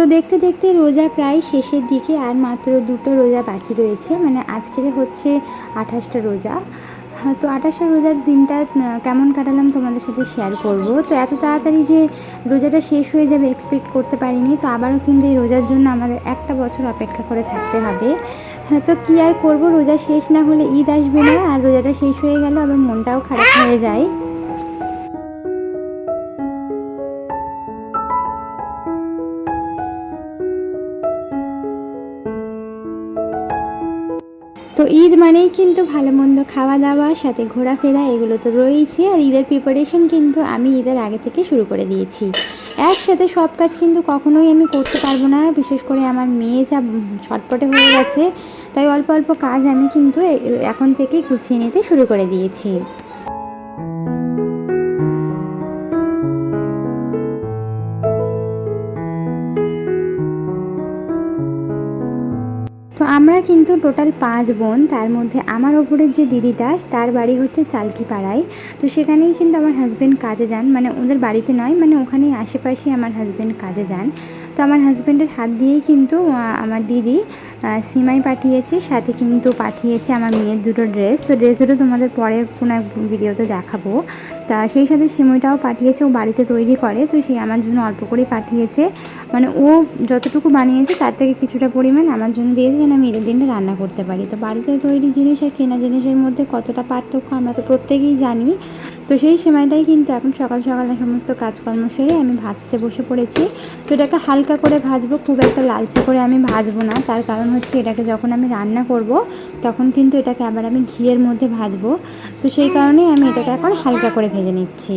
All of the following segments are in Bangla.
তো দেখতে দেখতে রোজা প্রায় শেষের দিকে আর মাত্র দুটো রোজা বাকি রয়েছে। মানে আজকের হচ্ছে আঠাশটা রোজা। হ্যাঁ, তো আঠাশটা রোজার দিনটা কেমন কাটালাম তোমাদের সাথে শেয়ার করব। তো এত তাড়াতাড়ি যে রোজাটা শেষ হয়ে যাবে এক্সপেক্ট করতে পারিনি তো আবারও কিন্তু এই রোজার জন্য আমাদের একটা বছর অপেক্ষা করে থাকতে হবে। হ্যাঁ, তো কী আর করব? রোজা শেষ না হলে ঈদ আসবে না আর রোজাটা শেষ হয়ে গেল আবার মনটাও খারাপ হয়ে যায়। তো ঈদ মানেই কিন্তু ভালো মন্দ খাওয়া দাওয়া, সাথে ঘোরাফেরা, এগুলো তো রয়েছে আর ঈদের প্রিপারেশন কিন্তু আমি ঈদের আগে থেকে শুরু করে দিয়েছি। একসাথে সব কাজ কিন্তু কখনোই আমি করতে পারব না, বিশেষ করে আমার মেয়ে যা ছটপটে হয়ে গেছে, তাই অল্প অল্প কাজ আমি কিন্তু এখন থেকেই গুছিয়ে নিতে শুরু করে দিয়েছি। আমরা কিন্তু টোটাল পাঁচ বোন। তার মধ্যে আমার ওপরের যে দিদিটা, তার বাড়ি হচ্ছে চালকিপাড়ায়। তো সেখানেই কিন্তু আমার হাজব্যান্ড কাজে যান। মানে ওদের বাড়িতে নয় মানে ওখানেই আশেপাশেই আমার হাজব্যান্ড কাজে যান। তো আমার হাজব্যান্ডের হাত দিয়েই কিন্তু আমার দিদি সিমাই পাঠিয়েছে, সাথে কিন্তু পাঠিয়েছে আমার মেয়ের দুটো ড্রেস তো ড্রেস দুটো তোমাদের পরে কোনো এক ভিডিওতে দেখাবো। তা সেই সাথে সিমইটাও পাঠিয়েছে, ও বাড়িতে তৈরি করে। তো সেই আমার জন্য অল্প করে পাঠিয়েছে। মানে ও যতটুকু বানিয়েছে, তার থেকে কিছুটা পরিমাণ আমার জন্য দিয়েছে, যেন আমি ঈদের দিনটা রান্না করতে পারি। তো বাড়িতে তৈরি জিনিস আর কেনা জিনিসের মধ্যে কতটা পার্থক্য আমরা তো প্রত্যেকেই জানি। তো সেই সময়টাই কিন্তু এখন সকাল সকাল সমস্ত কাজকর্ম সেরে আমি ভাজতে বসে পড়েছি। তো এটাকে হালকা করে ভাজবো, খুব একটা লালচে করে আমি ভাজবো না। তার কারণ হচ্ছে এটাকে যখন আমি রান্না করব, তখন কিন্তু এটাকে আবার আমি ঘিয়ের মধ্যে ভাজবো। তো সেই কারণেই আমি এটাকে এখন হালকা করে ভেজে নিচ্ছি।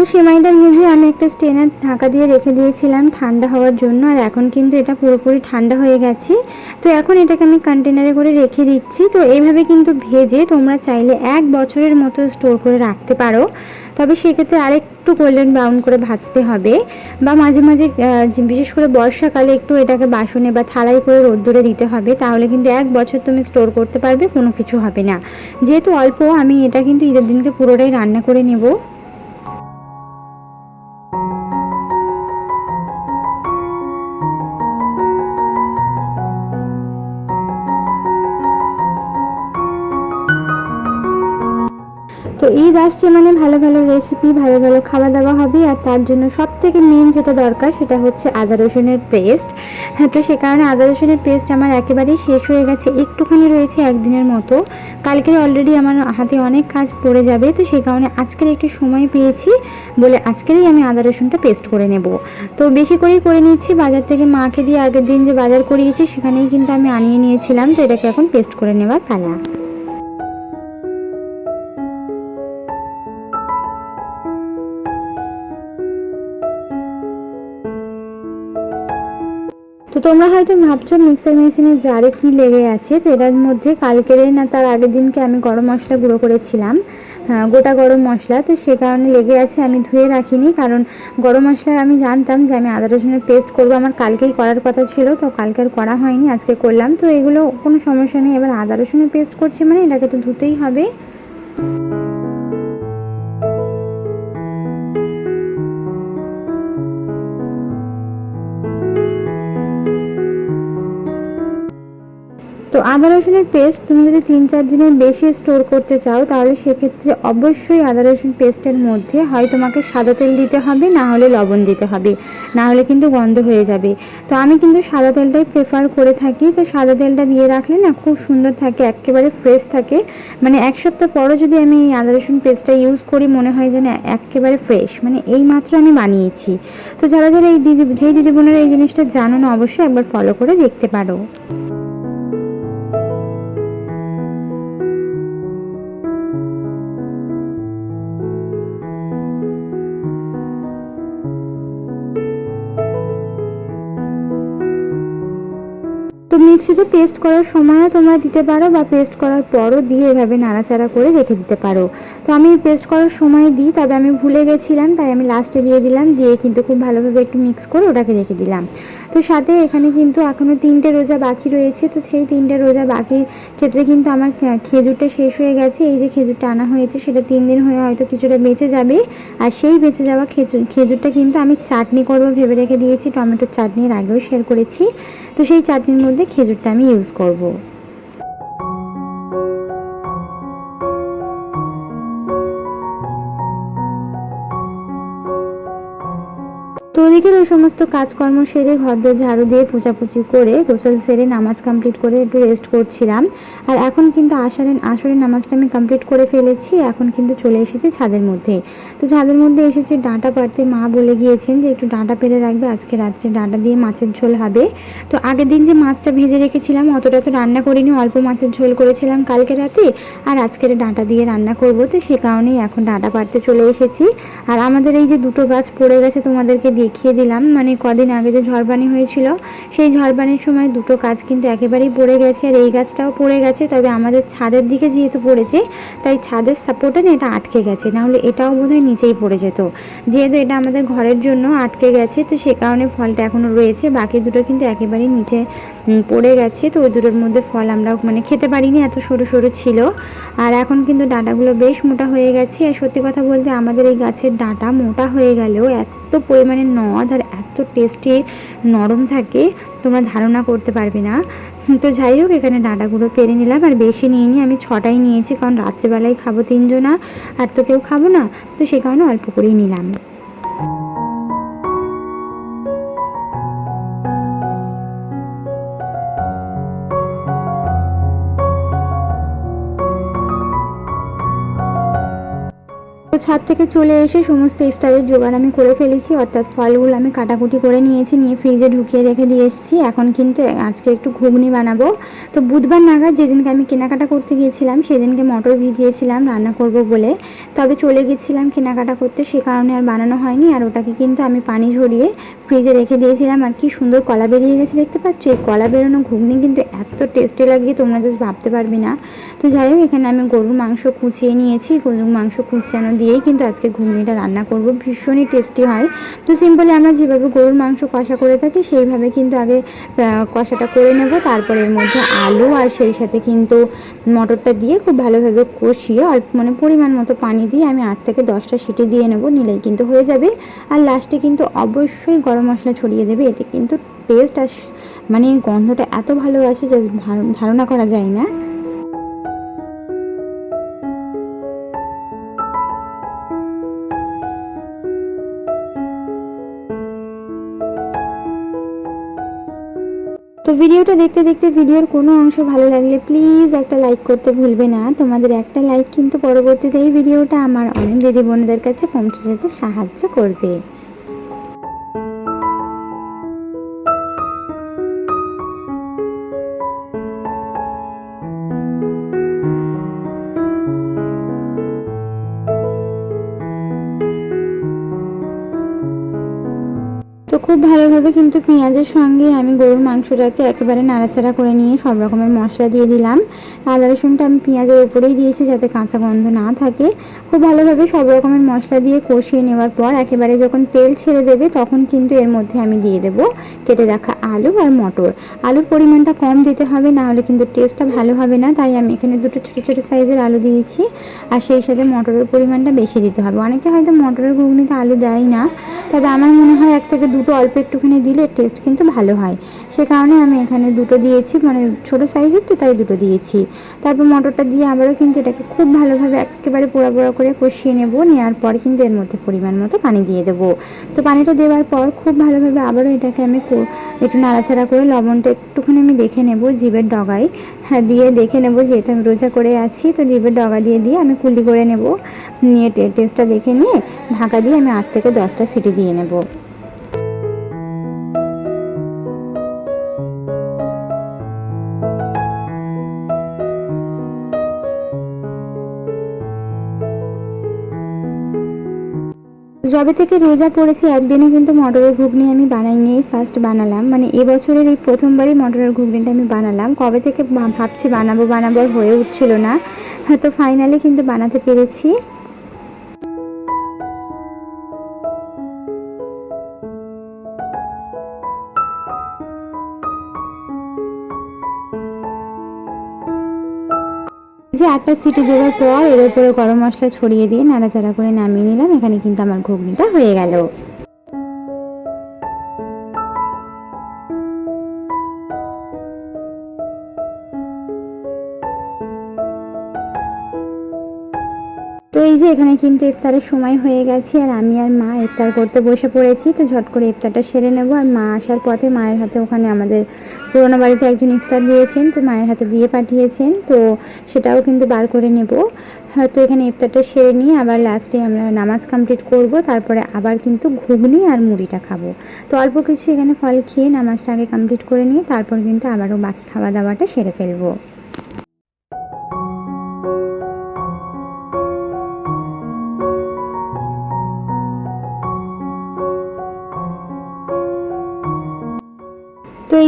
তো সেমাইটা ভেজে আমি একটা স্টেনার ঢাকা দিয়ে রেখে দিয়েছিলাম ঠান্ডা হওয়ার জন্য, আর এখন কিন্তু এটা পুরোপুরি ঠান্ডা হয়ে গেছে। তো এখন এটাকে আমি কন্টেনারে করে রেখে দিচ্ছি। তো এইভাবে কিন্তু ভেজে তোমরা চাইলে এক বছরের মতো স্টোর করে রাখতে পারো। তবে সেক্ষেত্রে আরেকটু গোল্ডেন ব্রাউন করে ভাজতে হবে বা মাঝে মাঝে বিশেষ করে বর্ষাকালে একটু এটাকে বাসনে বা থালাই করে রোদ্দুরে দিতে হবে। তাহলে কিন্তু এক বছর তুমি স্টোর করতে পারবে, কোনো কিছু হবে না। যেহেতু অল্প, আমি এটা কিন্তু ঈদের দিনকে পুরোটাই রান্না করে নেব। তো ঈদ আসছে মানে ভালো ভালো রেসিপি ভালো ভালো খাওয়া দাওয়া হবে আর তার জন্য সব থেকে মেন যেটা দরকার সেটা হচ্ছে আদা রসুনের পেস্ট হ্যাঁ তো সে কারণে আদা রসুনের পেস্ট আমার একেবারেই শেষ হয়ে গেছে, একটুখানি রয়েছে একদিনের মতো। কালকে অলরেডি আমার হাতে অনেক কাজ পড়ে যাবে, তো সেই কারণে আজকের একটু সময় পেয়েছি বলে আজকেরই আমি আদা রসুনটা পেস্ট করে নেব। তো বেশি করেই করে নিচ্ছি, বাজার থেকে মাকে দিয়ে আগের দিন যে বাজার করিয়েছি সেখানেই কিন্তু আমি আনিয়ে নিয়েছিলাম, তো এটাকে এখন পেস্ট করে নেওয়ার পালা। তোমরা হয়তো ভাবছ মিক্সার মেশিনের জারে কি লেগে আছে তো এটার মধ্যে কালকেরে না তার আগের দিনকে আমি গরম মশলা গুঁড়ো করেছিলাম হ্যাঁ, গোটা গরম মশলা তো সে কারণে লেগে আছে আমি ধুয়ে রাখিনি কারণ গরম মশলা আমি জানতাম যে আমি আদা রসুনের পেস্ট করব আমার কালকেই করার কথা ছিল তো কালকে আর করা হয়নি আজকে করলাম তো এগুলো কোনো সমস্যা নেই এবার আদা রসুনের পেস্ট করছি মানে এটাকে তো ধুতেই হবে। তো আদা রসুনের পেস্ট তুমি যদি তিন চার দিনের বেশি স্টোর করতে চাও, তাহলে সেক্ষেত্রে অবশ্যই আদা রসুন পেস্টের মধ্যে হয় তোমাকে সাদা তেল দিতে হবে, না হলে লবণ দিতে হবে। না হলে কিন্তু গন্ধ হয়ে যাবে। তো আমি কিন্তু সাদা তেলটাই প্রেফার করে থাকি। তো সাদা তেলটা দিয়ে রাখলে না খুব সুন্দর থাকে, একেবারে ফ্রেশ থাকে। মানে এক সপ্তাহ পরও যদি আমি এই আদা রসুন পেস্টটা ইউজ করি, মনে হয় যেন একেবারে ফ্রেশ মানে এই মাত্র আমি বানিয়েছি। তো যারা যারা এই দিদি, যেই দিদি বোনেরা এই জিনিসটা জানো না, অবশ্যই একবার ফলো করে দেখতে পারো। তো মিক্সিতে পেস্ট করার সময়ও তোমরা দিতে পারো বা পেস্ট করার পরও দিয়ে এভাবে নাড়াচাড়া করে রেখে দিতে পারো। তো আমি পেস্ট করার সময় দিই, তবে আমি ভুলে গেছিলাম, তাই আমি লাস্টে দিয়ে দিলাম, দিয়ে কিন্তু খুব ভালোভাবে একটু মিক্স করে ওটাকে রেখে দিলাম। তো সাথে এখানে কিন্তু এখনও তিনটে রোজা বাকি রয়েছে, তো সেই তিনটে রোজা বাকির ক্ষেত্রে কিন্তু আমার খেজুরটা শেষ হয়ে গেছে, এই যে খেজুরটা আনা হয়েছে, সেটা তিন দিন হয়ে হয়তো কিছুটা বেঁচে যাবে। আর সেই বেঁচে যাওয়া খেজুর খেজুরটা কিন্তু আমি চাটনি করব ভেবে রেখে দিয়েছি, টমেটোর চাটনির আগেও শেয়ার করেছি। তো সেই চাটনির মধ্যে খেজুরটা আমি ইউজ করব। তো ওদিকের ওই সমস্ত কাজকর্ম সেরে ঘরদোর ঝাড়ু দিয়ে পোচাপুচি করে গোসল সেরে নামাজ কমপ্লিট করে একটু রেস্ট করছিলাম। আর এখন কিন্তু আসরের আসরের নামাজটা আমি কমপ্লিট করে ফেলেছি, এখন কিন্তু চলে এসেছি ছাদের মধ্যে। তো ছাদের মধ্যে এসেছে ডাঁটা পাড়তে মা বলে গিয়েছেন যে একটু ডাঁটা পেরে রাখবে, আজকে রাত্রে ডাঁটা দিয়ে মাছের ঝোল হবে। তো আগের দিন যে মাছটা ভেজে রেখেছিলাম, অতটা তো রান্না করিনি, অল্প মাছের ঝোল করেছিলাম কালকে রাতে। আর আজকের ডাঁটা দিয়ে রান্না করব, তো সে কারণেই এখন ডাঁটা পাড়তে চলে এসেছি। আর আমাদের এই যে দুটো গাছ পড়ে গেছে তোমাদেরকে দেখিয়ে দিলাম। মানে কদিন আগে যে ঝড়বানি হয়েছিল, সেই ঝড়বানির সময় দুটো গাছ কিন্তু একেবারেই পড়ে গেছে আর এই গাছটাও পড়ে গেছে। তবে আমাদের ছাদের দিকে যেহেতু পড়েছে, তাই ছাদের সাপোর্টে না এটা আটকে গেছে। নাহলে এটাও বোধহয় নিচেই পড়ে যেত। যেহেতু এটা আমাদের ঘরের জন্য আটকে গেছে, তো সে কারণে ফলটা এখনও রয়েছে। বাকি দুটো কিন্তু একেবারেই নিচে পড়ে গেছে। তো ওই দুটোর মধ্যে ফল আমরা মানে খেতে পারিনি, এত সরু সরু ছিল। আর এখন কিন্তু ডাঁটাগুলো বেশ মোটা হয়ে গেছে। আর সত্যি কথা বলতে আমাদের এই গাছের ডাঁটা মোটা হয়ে গেলেও এত পরিমাণে নদ আর এত টেস্টি নরম থাকে, তোমরা ধারণা করতে পারবে না। তো যাই হোক, এখানে ডাঁটাগুলো পেরে নিলাম আর বেশি নিয়ে নিয়ে আমি ছটাই নিয়েছি, কারণ রাত্রেবেলায় খাব তিনজনা, আর তো কেউ খাব না, তো সে কারণে অল্প করেই নিলাম। ছাদ থেকে চলে এসে সমস্ত ইফতারের জোগাড় আমি করে ফেলেছি, অর্থাৎ ফলগুলো আমি কাটাকুটি করে নিয়েছি, নিয়ে ফ্রিজে ঢুকিয়ে রেখে দিয়ে এসেছি। এখন কিন্তু আজকে একটু ঘুগনি বানাবো। তো বুধবার নাগাদ যেদিনকে আমি কেনাকাটা করতে গিয়েছিলাম, সেদিনকে মটর ভিজিয়েছিলাম, রান্না করব বলে। তবে চলে গেছিলাম কেনাকাটা করতে, সে কারণে আর বানানো হয়নি। আর ওটাকে কিন্তু আমি পানি ঝরিয়ে ফ্রিজে রেখে দিয়েছিলাম। আর কি সুন্দর কলা বেরিয়ে গেছে, দেখতে পাচ্ছ? এই কলা বেরোনো ঘুগনি কিন্তু এত টেস্টি লাগিয়ে তোমরা জাস্ট ভাবতে পারবি না। তো যাই হোক, এখানে আমি গরুর মাংস কুচিয়ে নিয়েছি। গরুর মাংস কুচানো দিয়েই কিন্তু আজকে ঘুগনিটা রান্না করব। ভীষণই টেস্টি হয়। তো সিম্পলি আমরা যেভাবে গরুর মাংস কষা করে থাকি, সেইভাবে কিন্তু আগে কষাটা করে নেব। তারপরে এর মধ্যে আলু আর সেই সাথে কিন্তু মটরটা দিয়ে খুব ভালোভাবে কষিয়ে অল্প মানে পরিমাণ মতো পানি দিয়ে আমি আট থেকে দশটা সিটি দিয়ে নেব। নিলেই কিন্তু হয়ে যাবে। আর লাস্টে কিন্তু অবশ্যই গরম মশলা ছড়িয়ে দেবে। এতে কিন্তু টেস্ট আর মানে গন্ধটা এত ভালো আসে যে ধারণা করা যায় না। ভিডিওটা দেখতে দেখতে ভিডিওর কোনো অংশ ভালো লাগলে প্লিজ একটা লাইক করতে ভুলবে না। তোমাদের একটা লাইক কিন্তু পরবর্তীতে এই ভিডিওটা আমার অনেক দিদি বোনদের কাছে পৌঁছে যেতে সাহায্য করবে। তো খুব ভালোভাবে কিন্তু পেঁয়াজের সঙ্গে আমি গরুর মাংসটাকে একেবারে নাড়াচাড়া করে নিয়ে সব রকমের মশলা দিয়ে দিলাম। আদা, রসুনটা আমি পেঁয়াজের উপরেই দিয়েছি যাতে কাঁচা গন্ধ না থাকে। খুব ভালোভাবে সব রকমের মশলা দিয়ে কষিয়ে নেওয়ার পর একেবারে যখন তেল ছেড়ে দেবে তখন কিন্তু এর মধ্যে আমি দিয়ে দেব কেটে রাখা আলু আর মটর। আলুর পরিমাণটা কম দিতে হবে, না হলে কিন্তু টেস্টটা ভালো হবে না। তাই আমি এখানে দুটো ছোটো ছোটো সাইজের আলু দিয়েছি আর সেই সাথে মটরের পরিমাণটা বেশি দিতে হবে। অনেকে হয়তো মটরের ঘুগনিতে আলু দেয় না, তবে আমার মনে হয় এক থেকে দুটো অল্প অল্প একটুখানি দিলে টেস্ট কিন্তু ভালো হয়। সে কারণে আমি এখানে দুটো দিয়েছি মানে ছোটো সাইজের তো তাই দুটো দিয়েছি। তারপর মটরটা দিয়ে আবারও কিন্তু এটাকে খুব ভালোভাবে একেবারে পোড়া পোড়া করে কষিয়ে নেব, নেওয়ার পর কিন্তু এর মধ্যে পরিমাণ মতো পানি দিয়ে দেবো। তো পানিটা দেওয়ার পর খুব ভালোভাবে আবারও এটাকে আমি একটু নাড়াচাড়া করে লবণটা একটুখানি আমি দেখে নেব জিভের ডগায়। হ্যাঁ দিয়ে দেখে নেব যেহেতু আমি রোজা করে আছি, তো জিভের ডগা দিয়ে দিয়ে আমি কুলি করে নেব। নিয়ে টেস্টটা দেখে নিয়ে ঢাকা দিয়ে আমি আট থেকে দশটা সিটি দিয়ে নেব। যবে থেকে রোজা পড়েছি একদিনে কিন্তু মটরের ঘুগনি আমি বানাইনি ফার্স্ট বানালাম। মানে এবছরের এই প্রথমবারই মটরের ঘুগনিটা আমি বানালাম। কবে থেকে ভাবছি বানাবো বানাবো হয়ে উঠছিল না। হ্যাঁ, তো ফাইনালি কিন্তু বানাতে পেরেছি। আটটা সিটি দেওয়ার পর এর উপরে গরম মশলা ছড়িয়ে দিয়ে নাড়াচাড়া করে নামিয়ে নিলাম। এখানে কিন্তু আমার ঘুগনিটা হয়ে গেল। তো এই যে এখানে কিন্তু ইফতারের সময় হয়ে গেছে, আর আমি আর মা ইফতার করতে বসে পড়েছি। তো ঝট করে ইফতারটা সেরে নেব। আর মা আসার পথে মায়ের হাতে ওখানে আমাদের পুরোনো বাড়িতে একজন ইফতার দিয়েছেন, তো মায়ের হাতে দিয়ে পাঠিয়েছেন। তো সেটাও কিন্তু বার করে নেব। হয়তো এখানে ইফতারটা সেরে নিয়ে আবার লাস্টে আমরা নামাজ কমপ্লিট করব। তারপরে আবার কিন্তু ঘুগনি আর মুড়িটা খাব। তো অল্প কিছু এখানে ফল খেয়ে নামাজটা আগে কমপ্লিট করে নিয়ে তারপর কিন্তু আবারও বাকি খাওয়া দাওয়াটা সেরে ফেলব।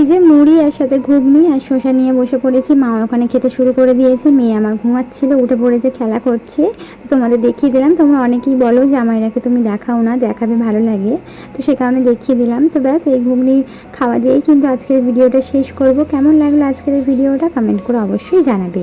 এই যে মুড়ি আর সাথে ঘুগনি আর শশা নিয়ে বসে পড়েছি। মা ওখানে খেতে শুরু করে দিয়েছে। মেয়ে আমার ঘুমাচ্ছিল, উঠে পড়েছে, খেলা করছে। তো তোমাদের দেখিয়ে দিলাম। তোমরা অনেকেই বলো যে আমাইরাকে তুমি দেখাও না, দেখাবে ভালো লাগে। তো সে কারণে দেখিয়ে দিলাম। তো ব্যাস, এই ঘুগনি খাওয়া দিয়েই কিন্তু আজকের ভিডিওটা শেষ করব। কেমন লাগল আজকের ভিডিওটা? কমেন্ট করে অবশ্যই জানাবে।